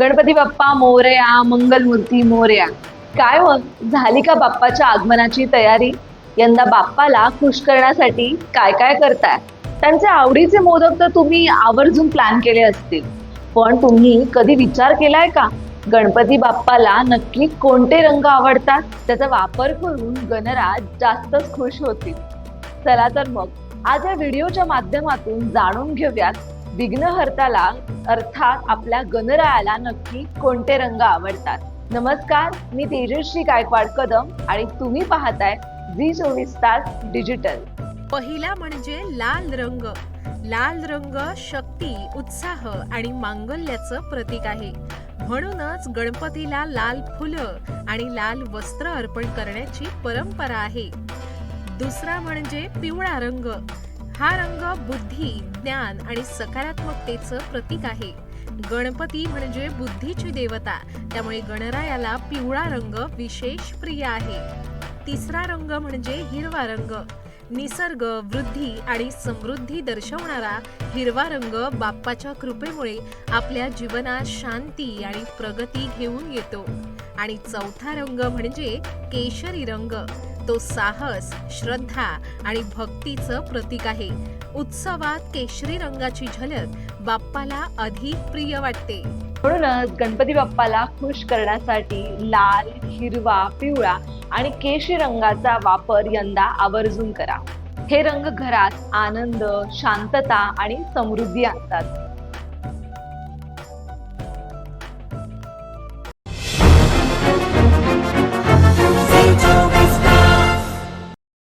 गणपती बाप्पा मोरया मंगलमूर्ती मोरया. काय हो झाली का बाप्पाच्या आगमनाची तयारी? यंदा बाप्पाला खुश करण्यासाठी काय काय करताय? त्यांचे आवडीचे मोदक तर तुम्ही आवर्जून प्लॅन केले असतील. पण तुम्ही कधी विचार केलाय का? गणपती बाप्पाला नक्की कोणते रंग आवडतात? त्याचा वापर करून गणराज जास्तच खुश होतील. चला तर मग आज या व्हिडिओच्या माध्यमातून जाणून घेऊयात विघ्नहर्ताला अर्थात आपल्या गणरायाला नक्की कोणते रंग आवडतात? नमस्कार मी तेजश्री गायकवाड कदम आणि तुम्ही पाहताय झी चोवीस तास डिजिटल. पहिला म्हणजे लाल रंग. लाल रंग शक्ती उत्साह आणि मांगल्याचं प्रतीक आहे. म्हणूनच गणपतीला लाल फुलं आणि लाल वस्त्र अर्पण करण्याची परंपरा आहे. दुसरा म्हणजे पिवळा रंग. हा रंग बुद्धी ज्ञान आणि सकारात्मकतेचं प्रतीक आहे. गणपती म्हणजे बुद्धीची देवता. त्यामुळे गणरायाला पिवळा रंग विशेष प्रिय आहे. तिसरा रंग म्हणजे हिरवा रंग. निसर्ग वृद्धी आणि समृद्धी दर्शवणारा हिरवा रंग बाप्पाच्या कृपेमुळे आपल्या जीवनात शांती आणि प्रगती घेऊन येतो. आणि चौथा रंग म्हणजे केशरी रंग. तो साहस श्रद्धा आणि भक्तीचं प्रतीक आहे. उत्सवात केशरी रंगाची झलक बाप्पाला अधिक प्रिय वाटते. म्हणूनच गणपती बाप्पाला खुश करण्यासाठी लाल हिरवा पिवळा आणि केशरी रंगाचा वापर यंदा आवर्जून करा. हे रंग घरात आनंद शांतता आणि समृद्धी आणतात.